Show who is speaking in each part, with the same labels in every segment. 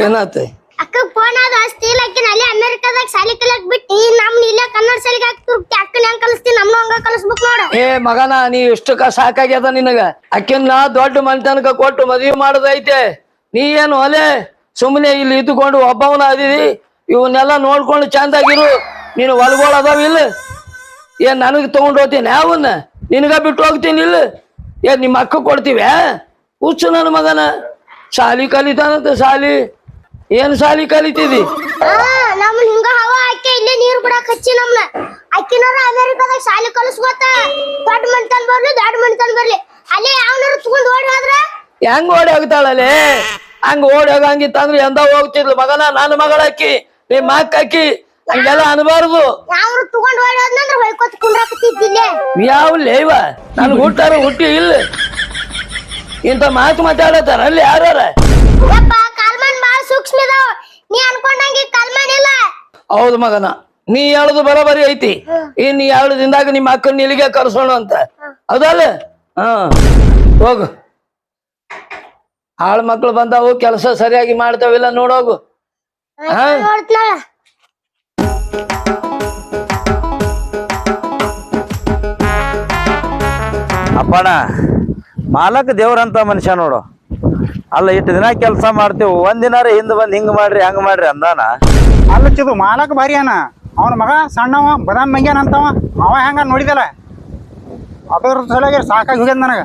Speaker 1: ಏನಾತ?
Speaker 2: ಅಕ್ಕ ಫೋನ್ ಆದ ಇಲ್ಲ ಅಕ್ಕಿನ ಅಲ್ಲಿ ಅಮೆರಿಕದಾಗ ಸಾಲಿ ಕಲಿಯಕ್ ಬಿಟ್ಟು ನಮ್ನ ಇಲ್ಲೇ ಕನ್ನಡ ಶಾಲಿಗೆ ಹಾಕಿ ತುರ್ತಿ ಅಕ್ಕನ ಹೆಂಗ್ ಕಲಿಸ್ತೀನಿ ನಮ್ನು ಹಂಗ ಕಲಿಸ್ಬೇಕು ನೋಡ.
Speaker 1: ಏ ಮಗನ ನೀ ಇಷ್ಟಕ್ಕ ಸಾಕಾಗ್ಯದ ನಿನಗ? ಅಕ್ಕಿನ ದೊಡ್ಡ ಮನೆತನಕ ಕೊಟ್ಟು ಮದುವೆ ಮಾಡೋದೈತೆ. ನೀ ಏನು ಒಲೆ ಸುಮ್ಮನೆ ಇಲ್ಲಿ ಇದ್ದುಕೊಂಡು ಒಬ್ಬವನ ಅದಿದಿ? ಇವನ್ನೆಲ್ಲ ನೋಡ್ಕೊಂಡು ಚಂದಾಗಿರು. ನೀನು ಒಳಗೋಳ ಅದಾವ ಇಲ್ಲ ಏನ್ ನನಗೆ ತಗೊಂಡು ಹೋಗ್ತೀನಿ ಯಾವನ್ನ ನಿನಗ ಬಿಟ್ಟು ಹೋಗ್ತೀನಿ ಇಲ್ಲ ಏನ್ ನಿಮ್ಮ ಅಕ್ಕ ಕೊಡ್ತೀವಿ ಹುಚ್ಚು ನನ್ನ ಮಗನ. ಶಾಲಿ ಕಲಿತಾನಂತ ಶಾಲಿ. ಏನ್ ಸಾಲಿ ಕಲಿತಿದಿ?
Speaker 2: ಹಾ ನಮ್ನ ಹಿಂಗ ಹವಾ ಹಾಕಿ ಇಲ್ಲೇ ನೀರ್ ಬಿಡಾಕ್ ಹಚ್ಚಿ ನಮ್ನ. ಅಕ್ಕಿನವ್ರ ಅಮೆರಿಕದಾಗ ಶಾಲಿ ಕಲಿಸ್ಕೋತ ದೊಡ್ಡ ಮನ್ತನ್ ಬರ್ಲಿ ದೊಡ್ಡ ಮನ್ತನ್ ಬರ್ಲಿ. ಅಲ್ಲೇ ಯಾವನಾರು ತಗೊಂಡ್ ಓಡಿ ಹೋದ್ರ?
Speaker 1: ಹೆಂಗ್ ಓಡಿ ಹೋಗ್ತಾಳಲೆ ಹಂಗ ಓಡಿ ಹೋಗಂಗಿತ್ತಂದ್ರೆ ಎಂದ ಹೋಗ್ತಿದ್ಲು? ಮಗನ ನನ್ನ ಮಗಳಾಕಿ ನಿಮ್ಮ ಅಕ್ಕ ಅಕ್ಕಿ ಹಂಗೆಲ್ಲ ಅನ್ಬಾರ್ದು.
Speaker 2: ಯಾವ್ರು ತಗೊಂಡ್ ಓಡಿ ಹೋದ್ನಂದ್ರ ಹೊಯ್ಕೋತ್ ಕುಂಡ್ರಾಕತ್ತಿದ್ದಿಲ್ಲೇ
Speaker 1: ಯಾವ ಲೇವ ನನ್ ಹುಟ್ಟಾರ ಹುಟ್ಟಿ ಇಲ್ಲ. ಇಂತ ಮಾತು ಮಾತಾಡತಾರ ಅಲ್ಲಿ ಯಾರ
Speaker 2: ಸೂಕ್ಷ್ಮ ಇದಾವ ನೀ ಅನ್ಕೊಂಡಂಗೆ ಕಲ್ಮನಿಲ್ಲ ಇಲ್ಲ
Speaker 1: ಹೌದು ಮಗನ ನೀ ಹೇಳುದು ಬರೋಬರಿ ಐತಿ. ಇನ್ ನೀ ಎರಡು ದಿನದಾಗ ನಿಮ್ಮ ಅಕ್ಕನ ಇಲ್ಲಿಗೆ ಕರ್ಸೋಣ ಅಂತ. ಹೌದಲ್ಲ ಹಾ. ಹೋಗು. ಆಳ್ ಮಕ್ಳು ಬಂದಾವು ಕೆಲಸ ಸರಿಯಾಗಿ ಮಾಡ್ತಾವಿಲ್ಲ ನೋಡೋಗು ಹಾ?
Speaker 3: ಅಪ್ಪಣ ಮಾಲಕ್ ದೇವ್ರಂತ ಮನುಷ್ಯ ನೋಡು. ಅಲ್ಲ ಇಷ್ಟು ದಿನ ಕೆಲಸ ಮಾಡ್ತೇವೆ. ಒಂದಿನಾರ ಹಿಂದ್ ಬಂದ್ ಹಿಂಗ್ ಮಾಡ್ರಿ ಹಂಗ್ ಮಾಡ್ರಿ ಅಂದಾನ?
Speaker 4: ಅಲ್ಲ ಚಿದು ಮಾಲಕ್ ಭಾರಿ ಅನ. ಅವನ ಮಗ ಸಣ್ಣವ ಬದಾಮ್ ಮಂಗ್ಯಾನ ಅಂತವ. ಅವ ಹೆಂಗ ನೋಡಿದಲ್ಲ? ಅದ್ರ ಸಲಗೆ ಸಾಕಾಗಿ ಹೋಗ್ಯದ ನನಗ.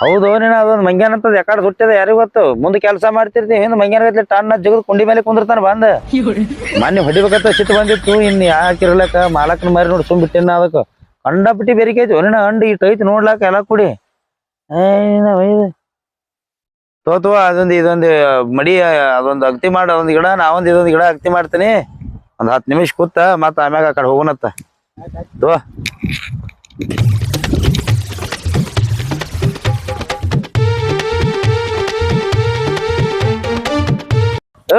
Speaker 3: ಹೌದು ನೀನ ಅದೊಂದು ಮಂಗ್ಯಾನ ಅಂತದ್ ಯಾಕಡೆ ಸುಟ್ಟಿದ ಯಾರಿಗ್ ಗೊತ್ತು? ಮುಂದೆ ಕೆಲಸ ಮಾಡ್ತಿರ್ತೀವಿ ಹಿಂದ್ ಮಂಗ್ಯಾನ ಗತ್ಲೆ ಟನ್ನ ಜಗದ್ ಕುಂಡಿ ಮೇಲೆ ಕುಂದಿರ್ತಾನ ಬಂದ. ಮೊನ್ನೆ ಹೊಡಿಬೇಕಂತ ಸಿಟ್ಟು ಬಂದಿತ್ತು ಇನ್ ಯಾಕಿರ್ಲಕ್ಕ ಮಾಲಕನ ಮಾರಿ ನೋಡಿ ಸುಮ್ ಬಿಟ್ಟಿನ ಅದಕ್ಕೆ. ಕಂಡಪಟ್ಟಿ ಬೆರಿಕೆ ಐತಿ ಒನ್ನ ಅಂಡ್ ಇಟ್ಟು ಐತಿ ನೋಡ್ಲಾಕ ಎಲ್ಲ ಕುಡಿ. ಏನ ಒಯ್ದು. ತೋತು ಅದೊಂದು ಇದೊಂದು ಮಡಿ, ಅದೊಂದು ಅಗತಿ ಮಾಡಿ, ಅದೊಂದು ಗಿಡ ನಾವೊಂದು ಇದೊಂದು ಗಿಡ ಅಗತಿ ಮಾಡ್ತೀನಿ. ಒಂದು ಹತ್ತು ನಿಮಿಷ ಕೂತ ಮತ್ತೆ ಆಮ್ಯಾಗ ಆ ಕಡೆ ಹೋಗೋಣತ್ತ. ತೋ.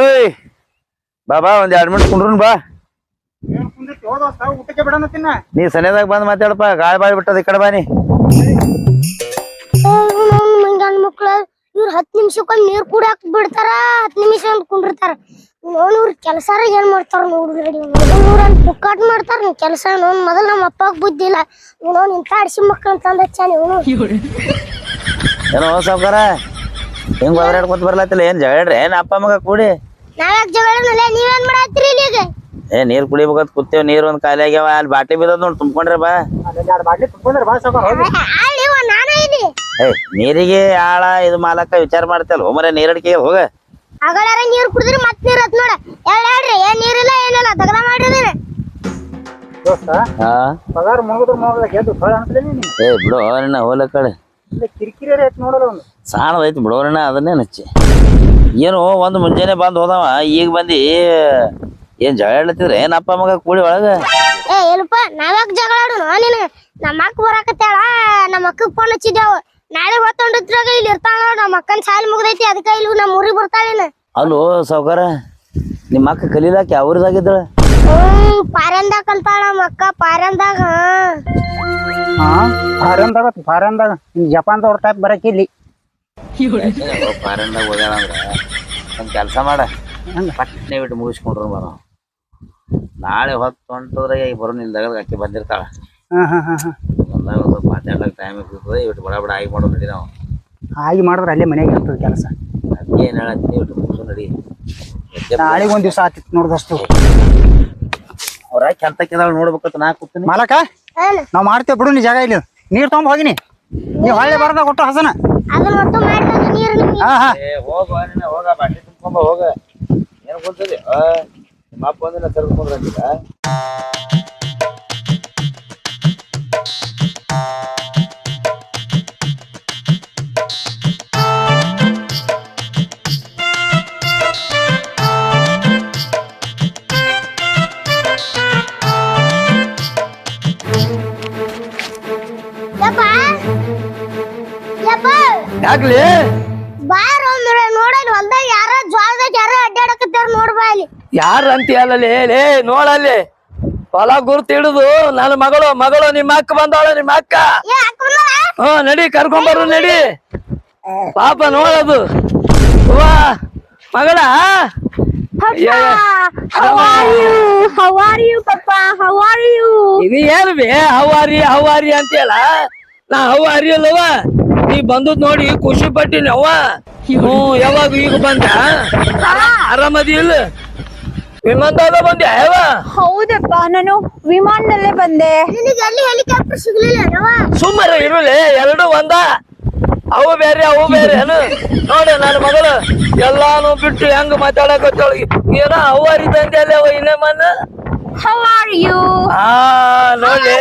Speaker 3: ಏಯ್, ಬಾ ಬಾ, ಒಂದ್ ಎರಡ್ ಮಿನಿಟ್ ಕುಂಡ್ರನ್ ಬಾ. ನೀ ಸನೇದಾಗ ಬಂದ್ ಮಾತಾಡಪ್ಪ, ಗಾಳಿ ಬಾಳಿ ಬಿಟ್ಟದ ಈ ಕಡೆ ಬಾನಿ
Speaker 2: ಮಂಗನ್ ಮಕ್ಳು ಇವ್ರು ಹತ್ತು ನಿಮಿಷಕ್ಕೊಂದ್ ನೀರ್ ಕುಡಿಯಾಕ ಬಿಡ್ತಾರ ಹತ್ತು ನಿಮಿಷ ಅಂತ ಕುಂಡಿರ್ತಾರ. ನೋಡ್ ಇವ್ರ ಕೆಲಸಾರ ಏನ್ ಮಾಡ್ತಾರ ನೋಡ್ರಿ ಇವ್ರನ್ ಪುಕ್ಕಾಟ್ ಮಾಡ್ತಾರ ನಿಮ್ ಕೆಲಸ ನೋಡ್ ಮೊದಲ್ ನಮ್ಮ ಅಪ್ಪಾಗ ಬುದ್ಧಿ ಇಲ್ಲ. ನೋಡ್ ಇಂತ ಅಡಿಸಿ ಮಕ್ಕಳ ತಂದ ಹಚ್ಚಾನ ಇವನು.
Speaker 3: ಏನೋ ಸಾವ್ಕಾರ? ಹಿಂಗ್ ಏನ್ ಜಗಳ್ರಿ ಏನ್ ಅಪ್ಪ ಮಗ ಕೂಡಿ?
Speaker 2: ನಾವ್ಯಾಕ್ ನೀವ್ ನೀವೇನ್ ಮಾಡತ್ತೀರಿ ಇಲ್ಲಿಗೆ
Speaker 3: ಏ ನೀರ್ ಕುಡಿಬೇಕಂತ ಕೂತೇವ್ ನೀರ್ ಒಂದ್ ಖಾಲಿ ಆಗ್ಯಾವ ಅಲ್ಲಿ ಬಾಟ್ಲಿ ಬಿದ್ದದ್ ನೋಡ್ ತುಂಬ್ಕೊಂಡ್ರೆ ಬಾ.
Speaker 4: ಬಾಟ್ಲಿ ತುಂಬ್ಕೊಂಡ್ರೆ ಬಾ ಸಾವ್ಕಾರ
Speaker 3: ಏ ನೀರಿಗೆ ಆಳ ಇದು ಮಾಲಕ ವಿಚಾರ ಮಾಡ್ತಲ್. ಹೋಮರೆ ನೀರಡಿಕೆ ಹೋಗ.
Speaker 2: ಅಗಳಾರ ನೀರ್ ಕುಡಿದ್ರೆ ಮತ್ ನೀರ್ ಹತ್ ನೋಡ. ಹೇಳ್ ಹೇಳ್ರಿ ಏನ್ ನೀರಿಲ್ಲ ಏನಿಲ್ಲ ತಗದ ಮಾಡಿದಿರಿ
Speaker 4: ದೋಸ್ತ
Speaker 3: ಹಾ?
Speaker 4: ಪಗಾರ ಮುಗಿದ್ರ ಮುಗಿದ ಗೆದ್ದು ಫಳ ನೀನು.
Speaker 3: ಏ ಬಿಡು ಹೋಲ ಕಡೆ
Speaker 4: ಇಲ್ಲ ಕಿರಿಕಿರಿ ಐತಿ ನೋಡಲ್ಲ ಒಂದು
Speaker 3: ಸಾಣದೈತಿ ಬಿಡೋರಣ್ಣ ಅದನ್ನೇ ನಚ್ಚಿ. ಏನು ಒಂದು ಮುಂಜಾನೆ ಬಂದ್ ಹೋದವ ಈಗ ಬಂದಿ ಏನ್ ಜಗಳ ಏನ್ ಏನಪ್ಪ ಮಗ ಕೂಡಿ ಒಳಗ?
Speaker 2: ಏ ಇಲ್ಲಪ್ಪ ನಾವ್ಯಾಕ್ ಜಗಳ ಆಡೋಣ? ನೀನು ನಮ್ಮ ಅಕ್ಕ ಬರಾಕತ್ತಾಳ ನಮ್ಮ ಅಕ್ಕ ಫೋನ್ ಹಚ್ಚಿದ್ದೇವು ನಾಳೆ ಹೊತ್ತೊಂಡಿದ್ರಾಗ ಇಲ್ಲಿ ಇರ್ತಾಳ ನೋಡ್ ನಮ್ಮ ಅಕ್ಕನ ಸಾಲ ಮುಗ್ದೈತಿ ಅದಕ್ಕ ಇಲ್ಲಿ ನಮ್ಮ ಊರಿಗೆ ಬರ್ತಾಳೇನ.
Speaker 3: ಅಲ್ಲೋ ಸೌಕರ ನಿಮ್ಮ ಅಕ್ಕ ಕಲೀಲಾಕ ಯಾವ ಊರಿದಾಗಿದ್ದಳ
Speaker 2: ಹ್ಮ್ ಪಾರಂದಾಗ ಕಲ್ತಾಳ ನಮ್ಮ ಅಕ್ಕ ಪಾರಂದಾಗ.
Speaker 4: ಹಾ ಫಾರನ್ದಾಗ ಫಾರನ್ದಾಗ ಜಪಾನ್ದವ್ರ ಟೈಪ್ ಬರಕ್ ಇಲ್ಲಿ.
Speaker 3: ಫಾರಿನ್ದಾಗ ಹೋಗ್ಯಾಳ ಅಂದ್ರ ಒಂದ್ ಕೆಲಸ ಮಾಡ. ಪಟ್ನೆ ಬಿಟ್ಟು ಮುಗಿಸ್ಕೊಂಡ್ರು ಬರ ನಾಳೆ ಹೊತ್ತು ಹೊಂಟದ್ರಾಗ ಈಗ ಬರೋ ನಿಲ್ದಾಗ ಅಕ್ಕಿ ಬಂದಿರ್ತಾಳ.
Speaker 4: ಹಾ ಹಾ ಹಾ.
Speaker 3: ಒಂದು ಸ್ವಲ್ಪ ಮಾತಾಡ್ಲಕ್ ಟೈಮ್ ಇರ್ತದೆ ಇಟ್ಟು ಬಡ ಬಡ ಆಗಿ ಮಾಡೋದು ನಡಿ ನಾವು.
Speaker 4: ಹಾಗೆ ಮಾಡಿದ್ರೆ ಅಲ್ಲೇ ಮನೆಗೆ ಇರ್ತದೆ ಕೆಲಸ.
Speaker 3: ಅದಕ್ಕೆ ಏನ್ ಹೇಳತ್ತೀನಿ ಇವತ್ತು ಮುಗಿಸು ನಡಿ.
Speaker 4: ನಾಳೆಗೆ ಒಂದ್ ದಿವಸ ಆತಿತ್ತು ನೋಡ್ದಷ್ಟು
Speaker 3: ಅವ್ರ ಕೆಂತಕ್ಕಿದಾಳ ನೋಡ್ಬೇಕಂತ ನಾ ಕೂತೀನಿ.
Speaker 4: ಮಾಲಕ ನಾವ್ ಮಾಡ್ತೇವೆ ಬಿಡು ನೀ ಜಾಗ ಇಲ್ಲಿ. ನೀರು ತಗೊಂಡ್ ಹೋಗಿನಿ. ನೀವ್ ಹೊಳ್ಳೆ ಬರೋದ ಕೊಟ್ಟು ಹಸನ. ಹಾ ಹಾ.
Speaker 3: ಏ ಹೋಗ ನೀನ ಹೋಗ ಬಾಟ್ಲಿ ತುಂಬ್ಕೊಂಬ ಹೋಗ. ಏನ್ ಕುಂತದಿ ನಿಮ್ಮ ಅಪ್ಪ ಕರ್ಕೊಂಡ್ರಂಗಿಲ್ಲ
Speaker 1: ಯಾಕ್ಲಿ
Speaker 2: ಬಾರ ಅಂದ್ರೆ ನೋಡಲ್ಲಿ ಹೊಲ್ದಾಗ ಯಾರ ಜ್ವಾಳದಾಗ ಯಾರ ಅಡ್ಡಾಡಕತ್ತಾರ ನೋಡ್ಬಾ ಅಲ್ಲಿ.
Speaker 1: ಯಾರ ಅಂತೀಯಲ್ಲೇ ಲೇ ನೋಡಲ್ಲಿ. ಹೊಲ ಗುರ್ತು ಹಿಡಿದು ನನ್ನ ಮಗಳು ಮಗಳು ನಿಮ್ಮ ಅಕ್ಕ ಬಂದಾಳ ನಿಮ್ಮ ಅಕ್ಕ.
Speaker 2: ಏ
Speaker 1: ನಡಿ ಕರ್ಕೊಂಬರು ನಡಿ. ಪಾಪ ನೋಡದು. ವಾ ಮಗಳ. ಯಾ, ಯಾ. ಆರಾಮ?
Speaker 2: How are you, Papa? How are you?
Speaker 1: ಇದು ಏನು ಬೇ ಹವಾರಿ ಹವಾರಿ ಅಂತೀಯಲ್ಲ? ನಾ ಹವಾರಿ ಅಲ್ಲವ ನೀ ಬಂದದ್ ನೋಡಿ ಖುಷಿ ಪಟ್ಟಿನಿ ಅವ್ವ ಹ್ಞೂ ಯಾವಾಗ ಈಗ ಬಂದ ಆರಾಮದಿ ಇಲ್ಲ ವಿಮಾನದಾಗ ಬಂದೆ ಯಾವ
Speaker 5: ಹೌದಪ್ಪ ನಾನು ವಿಮಾನದಲ್ಲೇ ಬಂದೆ
Speaker 2: ನಿನಗೆ ಅಲ್ಲಿ ಹೆಲಿಕಾಪ್ಟರ್ ಸಿಗ್ಲಿಲ್ಲ
Speaker 1: ಸುಮ್ಮನೆ ಇರಲಿ ಎರಡು ಒಂದ ಅವು ಬೇರೆ ಅವು ಬೇರೆ ಏನು ನೋಡಿ ನನ್ನ ಮಗಳು ಎಲ್ಲಾನು ಬಿಟ್ಟು ಹೆಂಗ್ ಮಾತಾಡಕತ್ತಾಳ ಏನ ಅರಿತಂತೆ ತಂದೆ ಅವ ಇನ್ನೇ ಮನ್ನ
Speaker 5: ಹೌ ಆರ್ ಯು
Speaker 1: ಆ ನೋಡಿ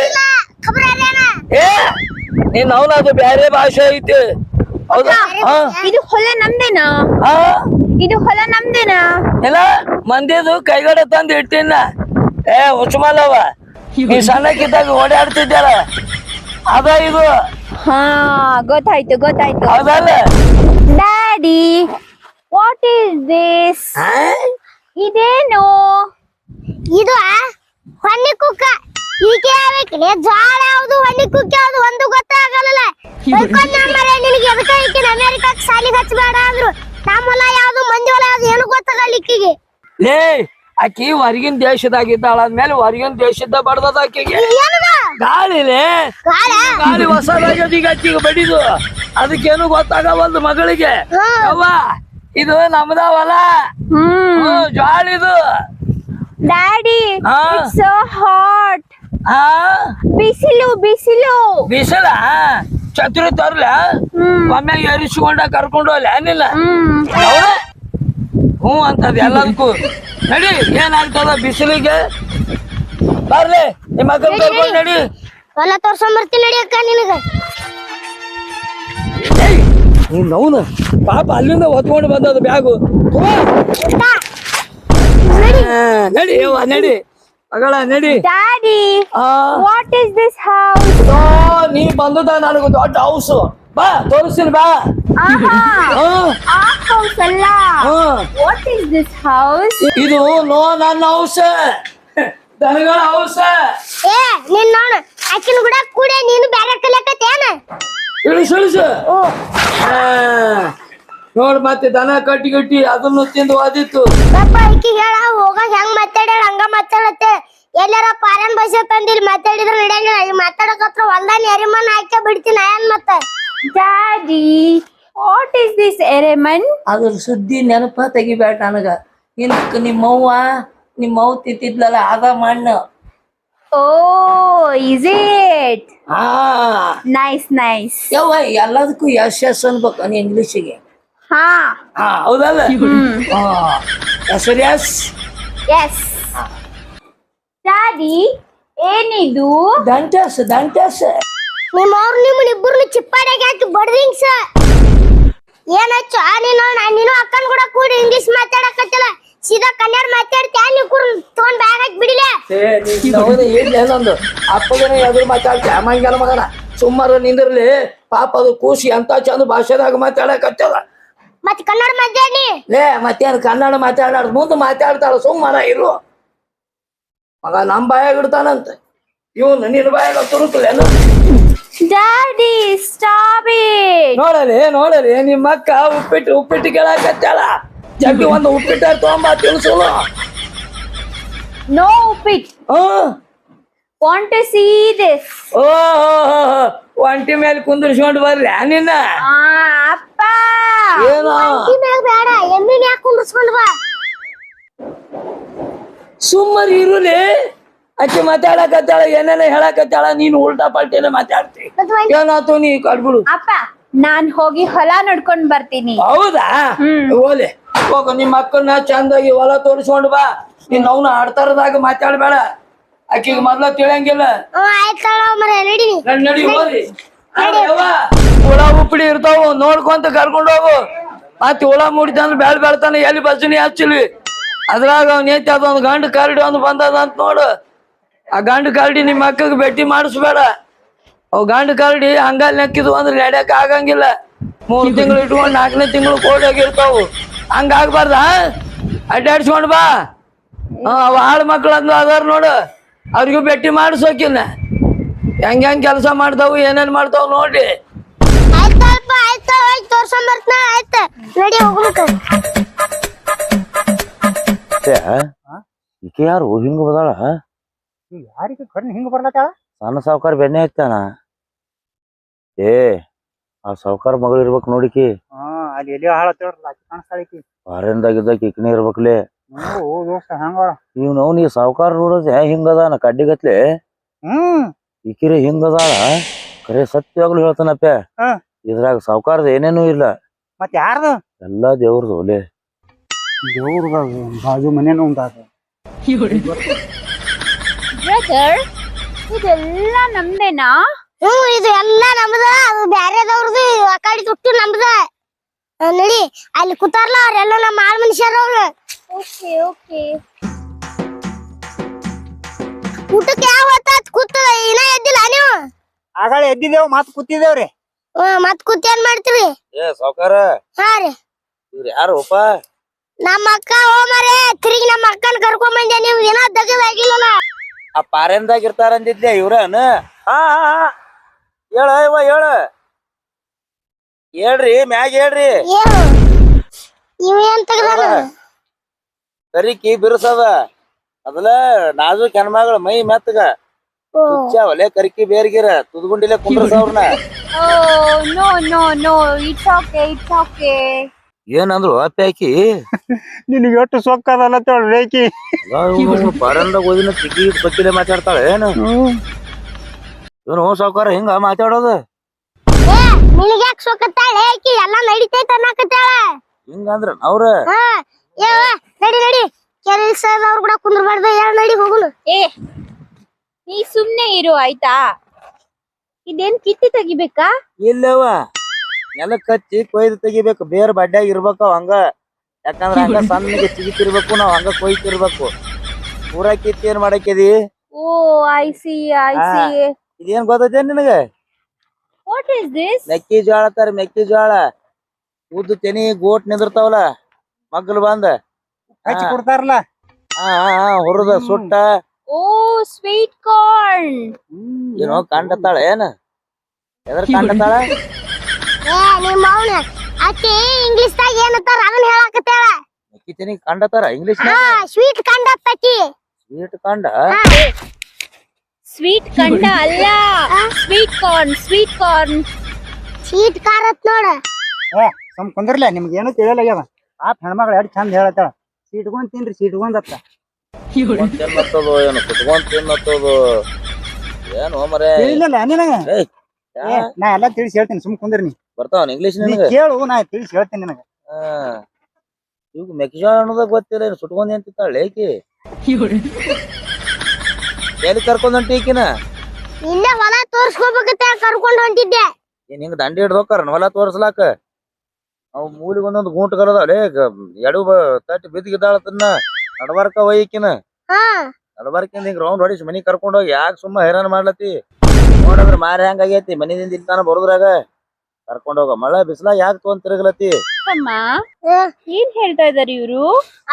Speaker 1: ಏ ನೀನ್ ಅವನ ಅದು ಬೇರೆ ಭಾಷೆ ಐತಿ. ಹೌದಾ?
Speaker 5: ಇದು ಹೊಲ ನಮ್ದೇನಾ? ಇದು ಹೊಲ ನಮ್ದೇನಾ?
Speaker 1: ಇಲ್ಲ ಮಂದಿದು ಕೈಗಡೆ ತಂದು ಇಟ್ಟಿನ ಏ ಉಚ್ಮಲ್ಲವ ಈ ಸಣ್ಣಕ್ಕಿದ್ದಾಗ ಓಡಾಡ್ತಿದ್ದಾರ ಅದ ಇದು.
Speaker 5: ಹಾ ಗೊತ್ತಾಯ್ತು ಗೊತ್ತಾಯ್ತು.
Speaker 1: ಹೌದಲ್ಲ
Speaker 5: ಡ್ಯಾಡಿ ವಾಟ್ ಈಸ್ ದಿಸ್? ಇದೇನು?
Speaker 2: ಇದು ಹೊನ್ನಿ ಕುಕ್ಕ. ಈಕೆ ಯಾವ್ಯಾಕಿಲೆ ಜ್ವಾಳ ಯಾವ್ದು? ಹಣ್ಣಿ ಕುಕ್ಕಿ ಯಾವ್ದು? ಒಂದು ಗೊತ್ತಾಗಲ್ಲ ನಂಬರೇ ನಿನಗೆ ಎದಕ್ಕ ಈಕಿನ ಅಮೆರಿಕಕ್ಕೆ ಸಾಲಿಗೆ ಹಚ್ಚಬೇಡ ಅಂದ್ರು ನಮ್ಮ ಹೊಲ ಯಾವ್ದು ಮಂದಿ ಹೊಲ ಯಾವ್ದು ಏನು ಗೊತ್ತಾಗಲ್ಲ ಈಕಿಗೆ.
Speaker 1: ಲೇ ಆಕಿ ಹೊರಗಿನ ದೇಶದಾಗಿದ್ದಾಳ ಆದ್ಮೇಲೆ ಹೊರಗಿನ ದೇಶದ ಬಡ್ದದ ಆಕಿಗೆ. ಗಾಳಿಲೇ
Speaker 2: ಗಾಳ
Speaker 1: ಗಾಳಿ? ಹೊಸದಾಗ್ಯದ ಈಗ ಆಕಿಗೆ ಬಡಿದು. ಅದಕ್ಕೇನು ಗೊತ್ತಾಗವಲ್ದು ಮಗಳಿಗೆ. ಅವ್ವ ಇದು ನಮ್ದಾವಲ್ಲ. ಜ್ವಾಳಿದು.
Speaker 5: ಡ್ಯಾಡಿ. ಇಟ್ಸ್ ಸೋ ಹಾಟ್
Speaker 1: ಆ?
Speaker 5: ಬಿಸಿಲು ಬಿಸಿಲು.
Speaker 1: ಬಿಸಿಲ? ಛತ್ರಿ ತರ್ಲ ಒಮ್ಮೆ ಎರಿಸಿಕೊಂಡ ಕರ್ಕೊಂಡು ಹೋಗ್ಲ ಏನಿಲ್ಲ? ಹ್ಞೂ ಅಂತದ ಎಲ್ಲದಕ್ಕೂ. ನಡಿ ಏನಾಗ್ತದ ಬಿಸಿಲಿಗೆ? ಬರ್ಲಿ ನಿಮ್ಮ ಮಕ್ಕಳು ಕರ್ಕೊಂಡು ನಡಿ.
Speaker 2: ಹೊಲ ತೋರ್ಸಂಬರ್ತೀನಿ ನಡಿ ಅಕ್ಕ ನಿನಗ.
Speaker 1: ನೀನ್ ಅವನು ಪಾಪ ಅಲ್ಲಿಂದ ಹೊತ್ಕೊಂಡು ಬಂದದ ಬ್ಯಾಗು. ನಡಿ ಯವ್ವ ನಡಿ. ಮಗಳ ನಡಿ.
Speaker 5: Daddy what is this house
Speaker 1: oh, ನೀ ಬಂದದ ನನಗೆ ದೊಡ್ಡ ಹೌಸ್ ಬಾ ತೋರಿಸ್ತೀನಿ ಬಾ.
Speaker 5: ಆಹಾ ಆ. ಹೌಸ್ ಅಲ್ಲ. ವಾಟ್ ಇಸ್ ದಿಸ್ ಹೌಸ್
Speaker 1: ಇದು ನೋ ನನ್ನ ಹೌಸ್ ದನಗಳ ಹೌಸ್
Speaker 2: ಏ ನೀನ್ ನೋಡು. ಆಕಿನ ಕೂಡ ಕೂಡ ನೀನು ಬೇರೆ ಕಲಿಯಕತ್ತೇನ
Speaker 1: ಇಳಿಸು ಇಳಿಸು. ಆ, ನೋಡ್ ಮತ್ತೆ ದನ ಕಟ್ಟಿ ಕಟ್ಟಿ ಅದನ್ನು ತಿಂದು ವಾದಿತ್ತು.
Speaker 2: ಪಾಪ ಈಕಿ ಹೇಳ ಹೋಗಾಗ ಹೆಂಗ್ ಮಾತಾಡ್ಯಾಳ ಹಂಗ ಮಾತಾಡತ್ತೆ. ಎಲ್ಲಾರ ಪಾರನ್ ಭಾಷೆ ತಂದಿಲ್ ಮಾತಾಡಿದ್ರ ನಡೆಯಂಗಿಲ್ಲ ಈ ಮಾತಾಡಕತ್ರ ಹೊಲ್ದಾನ ಎರಿಮನ್ ಹಾಕಿ ಬಿಡ್ತೀನಿ ಏನ್ ಮತ್ತ.
Speaker 5: ಡ್ಯಾಡಿ ವಾಟ್ ಈಸ್ ದಿಸ್ ಎರೆಮನ್
Speaker 1: ಅದ್ರ ಸುದ್ದಿ ನೆನಪ ತೆಗಿಬೇಡ ನನಗ. ಇನ್ಕ್ ನಿಮ್ಮವ್ವ ನಿಮ್ಮವ್ ತಿಂತಿದ್ಲಲ್ಲ ಅದ ಮಣ್ಣು.
Speaker 5: ಓ ಇಸ್ ಇಟ್
Speaker 1: ಹಾ.
Speaker 5: ನೈಸ್ ನೈಸ್
Speaker 1: ಯವ್ವ ಎಲ್ಲದಕ್ಕೂ ಎಸ್ ಎಸ್ ಅನ್ಬೇಕು ನೀ ಇಂಗ್ಲೀಷಿಗೆ.
Speaker 5: ಹಾ.
Speaker 1: ಹಾ ಹೌದಲ್ಲ? ಹೆಸರು ಎಸ್
Speaker 5: ಎಸ್ ಡ್ಯಾಡಿ ಏನಿದು?
Speaker 1: ದಂಟಸ್ ದಂಟಸ್
Speaker 2: ನಿಮ್ಮ ಅವ್ರ ನಿಮ್ಮನ್ನ ಇಬ್ಬರನ್ನ ಚಿಪ್ಪಾಡಿಗೆ ಹಾಕಿ ಬಡ್ದಿಂಗ್ಸ ಏನಾಯ್ತು ಆ ನೀನು ನಾ- ನೀನು ಅಕ್ಕನ್ ಕೂಡ ಕೂಡಿ ಇಂಗ್ಲಿಷ್ ಮಾತಾಡಕತ್ತಿಲ್ಲ. ಸೀದಾ ಕನ್ನಡ ಮಾತಾಡ್ತೀಯ ನೀವು ಕೂಡ ತಗೊಂಡ್ ಬ್ಯಾಗ್ ಹಾಕಿ ಬಿಡಿಲೆ.
Speaker 1: ಏನೊಂದು ಅಪ್ಪಗನ ಎದುರು ಮಾತಾಡ್ತೀಯ ಮಂಗಲ ಮಗನ. ಸುಮಾರು ನಿಂದಿರ್ಲಿ. ಪಾಪ ಅದು ಕೂಸಿ ಅಂತ ಚಂದ ಭಾಷೆದಾಗ ಮಾತಾಡಕತ್ತದ
Speaker 2: ಮತ್ ಕನ್ನಡ ಮಾತಾಡಿ
Speaker 1: ಲೇ ಮತ್ತೇನು ಕನ್ನಡ ಮಾತಾಡ ಮುಂದೆ ಮಾತಾಡ್ತಾಳ ಸುಮ್ಮನ ಇರು. ಮಗ ನಮ್ ಬಾಯಾಗ ಇಡ್ತಾನಂತ. ಇವನು ನಿನ್ನ ಬಾಯಾಗ ತುರುತ್ತಲ್ಲ
Speaker 5: ಡ್ಯಾಡಿ ಸ್ಟಾಪ್ ಇಟ್.
Speaker 1: ನೋಡಲಿ ನೋಡಲಿ ನಿಮ್ಮ ಅಕ್ಕ ಉಪ್ಪಿಟ್ಟು ಉಪ್ಪಿಟ್ಟು ಕೇಳಾಕತ್ತಾಳ. ಜಗ್ಗಿ ಒಂದು ಉಪ್ಪಿಟ್ಟ ತೊಗೊಂಬ ತಿಳಿಸು
Speaker 5: ನೋ ಉಪ್ಪಿಟ್.
Speaker 1: Hmm
Speaker 5: want to see this
Speaker 1: ಓ ಒಂಟಿ ಮೇಲೆ ಕುಂದಿರ್ಸ್ಕೊಂಡು ಬರ್ಲಿ ನಿನ್ನ?
Speaker 5: ಅಪ್ಪ
Speaker 1: ಏನೋ?
Speaker 2: ಬೇಡ ಎಮ್ಮಿನ ಯಾಕೆ ಬಾ
Speaker 1: ಸುಮ್ಮನೆ ಇರುಲಿ. ಆಕಿ ಮಾತಾಡಕತ್ತಾಳ ಏನೇನ ಹೇಳಕತ್ತಾಳ ನೀನು ಉಲ್ಟಾ ಪಲ್ಟಿನ ಮಾತಾಡ್ತಿ. ಏನಾತು ನೀ ಕಡ್ಬಿಡು
Speaker 5: ಅಪ್ಪ ನಾನ್ ಹೋಗಿ ಹೊಲ ನೋಡ್ಕೊಂಡ್ ಬರ್ತೀನಿ.
Speaker 1: ಹೌದಾ? ಓಲೆ ಹೋಗ ನಿಮ್ಮ ಮಕ್ಕಳನ್ನ ಚಂದಾಗಿ ಹೊಲ ತೋರಿಸ್ಕೊಂಡು ಬಾ. ನೀನ್ ಅವನ ಆಡ್ತಾರದಾಗ ಮಾತಾಡ್ಬೇಡ. ಅಕ್ಕಿಗೆ ಮೊದ್ಲ ತಿಳಿಯಂಗಿಲ್ಲ. ನಡಿ ಹೋರಿ ಹುಳ ಉಪ್ಪಡಿ ಇರ್ತಾವು, ನೋಡ್ಕೊಂತ ಕರ್ಕೊಂಡು ಹೋಗು. ಮತ್ತೆ ಹುಳ ಮುಡಿತಂದ್ರೆ ಬೆಳ್ ಬೆಳ್ತಾನೆ ಎಲ್ಲಿ ಬಸನಿ ಹಚ್ಚಿಲ್ವಿ ಅದ್ರಾಗ ಅವ್ನ ಐತಿ ಅದೊಂದು ಗಂಡು ಕರಡಿ ಒಂದು ಬಂದದ ಅಂತ ನೋಡು. ಆ ಗಂಡು ಕರಡಿ ನಿಮ್ಮ ಮಕ್ಕಳಿಗೆ ಭೇಟಿ ಮಾಡಿಸ್ಬೇಡ. ಅವು ಗಂಡು ಕರಡಿ ಹಂಗಲ್ ನೆಕ್ಕಿದ್ವು ಅಂದ್ರೆ ಆಗಂಗಿಲ್ಲ. ಮೂರು ತಿಂಗಳು ಇಟ್ಕೊಂಡು ನಾಲ್ಕನೇ ತಿಂಗಳು ಕೋಡಾಗಿರ್ತಾವು ಹಂಗಾಗ್ಬಾರ್ದ ಅಡ್ಡಾಡ್ಸ್ಕೊಂಡು ಬಾ. ಅವ ಆಳ್ ಮಕ್ಳು ಅಂದ್ವು ಅದಾರ ನೋಡು. ಅವ್ರಿಗೂ ಭೇಟಿ ಮಾಡಿಸೋಕಿನ್ನ. ಹೆಂಗ್ ಹೆಂಗ್ ಕೆಲಸ ಮಾಡ್ತಾವು ಏನೇನ್ ಮಾಡ್ತಾವ್ ನೋಡಿ
Speaker 2: ಆಯ್ತಲ್ಪ ಆಯ್ತ ಹೋಗಿ ತೋರ್ಸೊಂಡ್ ಬರ್ತನ ಆಯ್ತ. ನಡಿ ಹೋಗ್ಬೇಕು
Speaker 3: ಅಷ್ಟೇ ಈಕೆ ಯಾರು ಹಿಂಗ ಬದಾಳ?
Speaker 4: ಯಾರಿಗೆ ಕಣ್ಣು ಹಿಂಗ ಬರ್ಲತ್ತಾಳ?
Speaker 3: ಸಣ್ಣ ಸಾವುಕಾರ ಬೆನ್ನೆ ಹತ್ತಾನ ಏ ಆ ಸಾವುಕಾರ ಮಗಳು ಇರ್ಬೇಕು ನೋಡಿಕಿ.
Speaker 4: ಹಾ ಅಲ್ಲಿ ಎಲ್ಲಿ ಹಾಳತ್ತೇಳ್ರಲ್ಲ ಆಕಿ ಕಾಣಿಸ್ತಾಳಿಕಿ
Speaker 3: ಫಾರಿನ್ದಾಗಿದ್ದಾಗ ಈಕಿನೇ ಇರ್ಬೇಕ್ಲೆ.
Speaker 4: ಓ ದೋಸ್ತ ಹಂಗಳ
Speaker 3: ಇವ್ ಅವ್ನ ಈ ಸಾವುಕಾರ ನೋಡೋದ್ ಹಿಂಗದಾನ ಕಡ್ಡಿಗತ್ಲೆ
Speaker 4: ಹ್ಮ್.
Speaker 3: ಈಕಿರಿ ಹಿಂಗದಾಳ ಕರೆ ಸತ್ಯವಾಗ್ಲು ಹೇಳ್ತಾನಪ್ಪ.
Speaker 4: ಹಾ.
Speaker 3: ಇದ್ರಾಗ ಸಾವುಕಾರದ ಏನೇನೂ ಇಲ್ಲ.
Speaker 4: ಮತ್ ಯಾರ್ದು?
Speaker 3: ಎಲ್ಲಾ ದೇವ್ರದು ಒಲೆ.
Speaker 4: ದೇವ್ರದ ಬಾಜು ಮನೇನು ಉಂಟಾದ
Speaker 5: ಬ್ರದರ್ ಇದೆಲ್ಲ ನಮ್ದೇನಾ?
Speaker 2: ಹ್ಮ್ ಇದು ಎಲ್ಲ ನಮ್ದ ಅದು ಬ್ಯಾರೆದವ್ರದು ಆ ಕಡೆ ತುಟ್ಟು ನಮ್ದ. ಆ, ನಡಿ ಅಲ್ಲಿ ಕೂತಾರಲ್ಲ ಅವ್ರೆಲ್ಲ ನಮ್ಮ ಆಳ್ ಮನುಷ್ಯರವ್ರು
Speaker 5: ಓಕೆ ಓಕೆ.
Speaker 2: ಊಟಕ್ಕೆ ಯಾವ ಹೊತ್ತಾತ್ ಕೂತದ? ಇನ್ನ ಎದ್ದಿಲ್ಲ ನೀವು?
Speaker 4: ಆಗಳ ಎದ್ದಿದೇವ್ ಮತ್ ಕೂತಿದೇವ್ರಿ
Speaker 2: ಹ್ಮ್ ಮತ್ ಕೂತ್ ಏನ್ ಮಾಡ್ತೀರಿ?
Speaker 3: ಏ ಸಾವುಕಾರ.
Speaker 2: ಹಾ ರೀ.
Speaker 3: ಇವ್ರ ಯಾರಪ್ಪ
Speaker 2: ನಮ್ಮ ಅಕ್ಕ ಹೋಮರೆ ತಿರುಗಿ ನಮ್ಮ ಅಕ್ಕನ ಕರ್ಕೊಂಡ್ ಬಂದೆ. ನೀವು ಏನ ದಗದಾಗಿಲ್ಲ
Speaker 3: ಆ ಪಾರೆಂದಾಗ ಇರ್ತಾರ ಅಂದಿದ್ಲೆ ಇವ್ರನ? ಹಾ ಹಾ, ಹಾ. ಹೇಳ ಇವ ಹೇಳ. ಹೇಳ್ರಿ ಮ್ಯಾಗ ಹೇಳ್ರಿ.
Speaker 2: ಏನು ಇವ ಏನ್ ತೆಗ್ದಾನ
Speaker 3: ಕರಿಕಿ ಬಿರುಸದ. ಅದಲ ನಾಜೂಕ್ ಹೆಣ್ಮಗಳ ಮೈ ಮೆತ್ತಗ. ಒಲೆ ಕರಿಕಿ ಬೇರ್ಗಿರ ತುದ್ಗುಂಡಿಲೆ ಕುಂಡ್ರಸ ಅವ್ರನ್ನ
Speaker 5: ಓ no no no it's okay it's okay
Speaker 3: ಏನಂದ್ರು ಅಪ್ಪಾಕಿ
Speaker 4: ನಿನಗೆ ಎಷ್ಟು ಸೊಕ್ಕದಲ್ಲ ತೇಳ ರೇಕಿ
Speaker 3: ಬರಂದಾಗ ಓದಿನ ತಿಕ್ಕಿ ಬಕ್ಕಿಲೆ ಮಾತಾಡ್ತಾಳೆ ಏನು? ಇವನು ಸಾವುಕಾರ ಹಿಂಗ ಮಾತಾಡೋದು.
Speaker 2: ನಿನಗೆ ಯಾಕೆ ಸೋಕತ್ತಾಳೆ ಆಕಿ ಎಲ್ಲ ನಡಿತೈತ ಅನ್ನಕತ್ತಾಳ.
Speaker 3: ಹಿಂಗಂದ್ರ ಅವ್ರ?
Speaker 2: ನಡಿ ಏವ ನಡಿ ಕೆಲಸದವ್ರು ಕೂಡ ಕುಂದ್ರಬಾರ್ದ ಹೇಳ ನಡಿ ಹೋಗುನು.
Speaker 5: ಏ ನೀ ಸುಮ್ನೆ ಇರು ಆಯ್ತಾ? ಇದೇನ್ ಕಿತ್ತಿ ತೆಗಿಬೇಕಾ?
Speaker 3: ಇಲ್ಲವ ಎಲ್ಲ ಕಚ್ಚಿ ಕೊಯ್ದು ತೆಗಿಬೇಕು ಬೇರೆ ಬಡ್ಡ್ಯಾಗ ಇರ್ಬೇಕು ಅವ್ ಹಂಗ. ಯಾಕಂದ್ರ ಹಂಗ ಸಣ್ಣಗೆ ಚಿಗಿತಿರ್ಬೇಕು ನಾವ್ ಹಂಗ ಕೊಯ್ತಿರ್ಬೇಕು. ಪೂರಾ ಕಿತ್ತಿ ಏನ್ ಮಾಡಕ್ಕಿದಿ?
Speaker 5: Oh I see I. See
Speaker 3: ಇದೇನ್ ಗೊತ್ತೈತೆ ನಿನಗ?
Speaker 5: ವಾಟ್ ಇಸ್ ದಿಸ್
Speaker 3: ಮೆಕ್ಕೆಜೋಳ ತರ ಮೆಕ್ಕೆಜೋಳ ಉದ್ದು ತೆನಿ ಗೋಟ್ ನಿಂದಿರ್ತಾವಲ್ಲ ಮಗ್ಗಲ್ ಬಂದ.
Speaker 4: ಹಚ್ಚಿ ಕೊಡ್ತಾರಲ್ಲ?
Speaker 3: ಹುರದ ಸುಟ್ಟ.
Speaker 5: ಓ ಸ್ವೀಟ್ ಕಾರ್ನ್
Speaker 3: ಏನೋ ಕಾಂಡತಾಳ ಏನ? ಎದ್ರ ಕಾಂಡತಾಳ?
Speaker 2: ಏ ನಿಮ್ಮ ಅವನ ಅಕ್ಕಿ ಇಂಗ್ಲಿಷ್ ದಾಗ ಏನತ್ತಾರ ಅದನ್ನ ಹೇಳಾಕತ್ತಾಳ
Speaker 3: ಅಕ್ಕಿ ತೆನಿ ಕಂಡತಾರ ಇಂಗ್ಲಿಷ್
Speaker 2: ಹಾ ಸ್ವೀಟ್ ಅಕ್ಕಿ.
Speaker 3: ಸ್ವೀಟ್ ಕಂಡ?
Speaker 5: ಸ್ವೀಟ್ ಕಂಡ ಅಲ್ಲ. Sweet corn sweet corn
Speaker 2: sweet ಕಾರತ್ ನೋಡ.
Speaker 4: ಏ ಸಮ್ ಕುಂದ್ರಲ್ಲ ನಿಮ್ಗೆ ಏನು ತಿಳಿಯಲಾಗ್ಯದ? ಆ ಹೆಣ್ಮಗಳು ಎರಡು ಚಂದ ಹೇಳತ್ತಾಳ? ಸೀಟ್ಕೊಂಡ್ ತಿನ್ರಿ ಸಿಡ್ಕೊಂಡತ್ತ
Speaker 3: ತಿನ್ನತ್ತದು ಏನು ಕುತ್ಕೊಂಡ್ ತಿನ್ನತ್ತದು. ಏನು ಮರೆ?
Speaker 4: ಇಲ್ಲ ನಿನಗ?
Speaker 3: ಏಯ್,
Speaker 4: ಏ, ನಾ ಎಲ್ಲ ತಿಳಿಸಿ ಹೇಳ್ತೀನಿ ಸುಮ್ ಕುಂದ್ರಿ ನೀ.
Speaker 3: ಬರ್ತಾವ ಇಂಗ್ಲಿಷ್
Speaker 4: ನೀ
Speaker 3: ನಿನಗ?
Speaker 4: ಕೇಳು ನಾ ತಿಳಿಸಿ ಹೇಳ್ತೀನಿ ನಿನಗ.
Speaker 3: ಇವ್ ಮೆಕ್ಕೆಜೋಳ ಅನ್ನೋದ ಗೊತ್ತಿಲ್ಲ ಏನು ಸುಟ್ಕೊಂಡ್ ಅಂತಿತ್ತಾಳೆ ಏಕೆ? ಎಲ್ಲಿ ಕರ್ಕೊಂಡ್ ಹೊಂಟಿ ಈಕಿನ?
Speaker 2: ಇಲ್ಲೇ ಹೊಲ ತೋರ್ಸ್ಕೋಬೇಕಂತ ಕರ್ಕೊಂಡ್ ಹೊಂಟಿದ್ದೆ.
Speaker 3: ಏನ್ ಹಿಂಗ ದಂಡಿ ಹಿಡ್ದು ಹೋಕಾರ ಹೊಲ ತೋರ್ಸ್ಲಾಕ? ಅವ್ ಮೂಲಿಗೆ ಒಂದೊಂದು ಗೂಂಟ್ ಕರದಾವಲೇ ಎಡು ಬ ತಟ್ಟಿ ಬಿದ್ದಿದ್ದಾಳತನ್ನ ನಡಬಾರ್ಕ ಒಯ್ಕಿನ
Speaker 2: ಹಾ.
Speaker 3: ನಡಬಾರ್ಕಿಂದ ಹಿಂಗ್ ರೌಂಡ್ ಹೊಡಿಸಿ ಮನಿ ಕರ್ಕೊಂಡ್ ಹೋಗಿ. ಯಾಕೆ ಸುಮ್ಮ ಹೈರಾಣ ಮಾಡ್ಲತ್ತಿ? ನೋಡಿದ್ರ ಮಾರಿ ಹಂಗಾಗೈತಿ ಮನಿದಿಂದ ಇಲ್ತಾನ ತಾನ ಬರುದ್ರಾಗ ಕರ್ಕೊಂಡ್ ಹೋಗ. ಮಳೆ ಬಿಸಿಲ ಯಾಕೆ ತೊಗೊಂಡ್ ತಿರುಗ್ಲತ್ತಿ?
Speaker 5: ಅಮ್ಮ ಏನ್ ಹೇಳ್ತಾ ಇದಾರೆ ಇವ್ರು?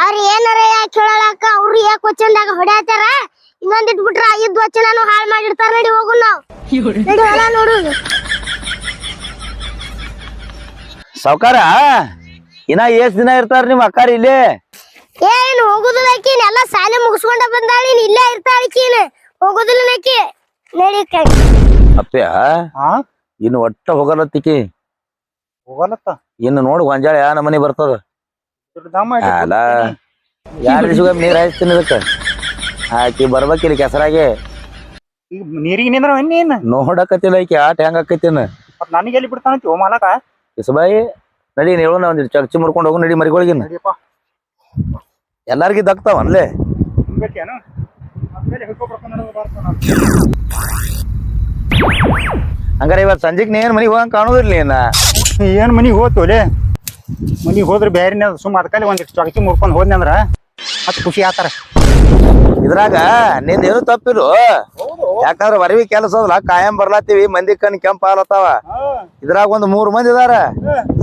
Speaker 2: ಅವ್ರ ಏನಾರ ಯಾಕೆ ಹೇಳಲಾಕ ಅವ್ರು ಯಾಕೆ ವಚನದಾಗ ಹೊಡ್ಯಾತಾರ? ಇನ್ನೊಂದ್ ಇಟ್ಬಿಟ್ರ ಐದ್ ವಚನನು ಹಾಳ್ ಮಾಡಿರ್ತಾರ ನಡಿ ಹೋಗು ನಾವ್. ನಡಿ ಹೊಲ
Speaker 3: ಸಾವ್ಕಾರ? ಇನ್ನ ಎಷ್ಟ್ ದಿನ ಇರ್ತಾರ ನಿಮ್ ಅಕ್ಕಾರ ಇಲ್ಲಿ?
Speaker 2: ಏನ್ ಹೋಗುದಿಲ್ಲ ಆಕಿನ್ ಎಲ್ಲ ಶಾಲೆ ಮುಗಿಸ್ಕೊಂಡ ಬಂದಾಳಿ ಇಲ್ಲೇ ಇರ್ತಾಳ ಆಕಿನ್ ಹೋಗುದಿಲ್ಲ ಆಕಿ. ನಡಿ
Speaker 3: ಅಪ್ಪ್ಯ
Speaker 4: ಹಾ
Speaker 3: ಇನ್ನು ಒಟ್ಟ ಹೋಗಲತ್ತಿಕಿ
Speaker 4: ಹೋಗಲತ್ತ
Speaker 3: ಇನ್ನು ನೋಡು ಗೊಂಜಾಳ ಯಾ ನಮನಿ ಬರ್ತದ. ಅಲ್ಲ ಯಾರು ದಿವಸ ನೀರ್ ಹಾಯ್ಸ್ತೀನಿ ಇದಕ್ಕ? ಆಕಿ ಬರ್ಬೇಕಿಲ್ಲ ಕೆಸರಾಗೆ.
Speaker 4: ಈಗ ನೀರಿಗೆ ನಿಂದ್ರ
Speaker 3: ನೋಡಕತ್ತಿಲ್ಲ ಆಕಿ ಆಟ ಹೆಂಗ್ ಆಕೈತಿನ
Speaker 4: ಮತ್ ನನಗೆ ಎಲ್ಲಿ ಬಿಡ್ತಾನಂತಿ ಓ ಮಾಲಕ?
Speaker 3: ಇಸಬಾಯಿ ನಡಿ ಹೇಳು ನಾ ಒಂದಿಟ್ಟು ಚರ್ಚೆ ಮುರ್ಕೊಂಡು ಹೋಗು ನಡಿ ಮರಿಗಳಿಗಿನ. ಎಲ್ಲಾರ್ಗಿ ದಕ್ತಾವ
Speaker 4: ಮತ್ತೆ ನಾನು.
Speaker 3: ಹಂಗಾರೆ ಇವತ್ ಸಂಜೆಗೆ ನೀ ಮನೆಗೆ ಮನಿಗ್ ಕಾಣೋದಿರ್ಲಿ ಕಾಣುದಿರ್ಲಿ ಏನ
Speaker 4: ಏನ್ ಮನಿಗ್ ಹೋತೋಲೆ ಮನಿಗ್ ಹೋದ್ರೆ ಬೇರೆನೇ ಸುಮ್ಮ ಅದಕ್ಕಲ್ಲಿ ಒಂದಿಷ್ಟು ಚೊಕಚಿ ಮುರ್ಕೊಂಡು ಹೋದ್ನಿ ಅಂದ್ರೆ ಮತ್ ಖುಷಿ ಆತಾರ
Speaker 3: ಇದ್ರಾಗ ನಿಂದೇನು ತಪ್ಪಿರು ತಪ್ಪಿಲ್ಲ? ಯಾಕಂದ್ರ ಬರವಿ ಕೆಲಸ ಅದಲ್ಲ ಕಾಯಂ ಬರ್ಲಾತೀವಿ ಮಂದಿ ಕಣ್ ಕೆಂಪ ಆಲತ್ತಾವ ಇದ್ರಾಗ ಒಂದ್ ಮೂರ್ ಮಂದಿ ಇದಾರ.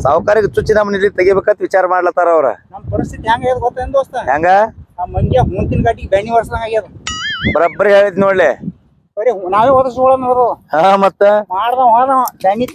Speaker 3: ಸಾವುಕಾರಿಗೆ ಚುಚ್ಚಿ ನಮ್ಮ ನಿಲ್ಲಿ ತೆಗಿಬೇಕಂತ ವಿಚಾರ ಮಾಡ್ಲತ್ತಾರ ಅವ್ರ.
Speaker 4: ನಮ್ ಪರಿಸ್ಥಿತಿ ಹೆಂಗ ದೋಸ್ತ?
Speaker 3: ಹೆಂಗ?
Speaker 4: ಬೆಣ್ಣಿ ವರ್ಷದಂಗ
Speaker 3: ಬರಬ್ಬರಿ ಹೇಳಿದ್ ನೋಡ್ಲಿ.
Speaker 4: ಬರೀ ನಾವೇ ಓದಿಸ್ಕೊಳ್ಳೋದು
Speaker 3: ಹಾ ಮತ್ತ?
Speaker 4: ಮಾಡ್ದವ ಹೋದವ ಬೆಣ್ಣಿ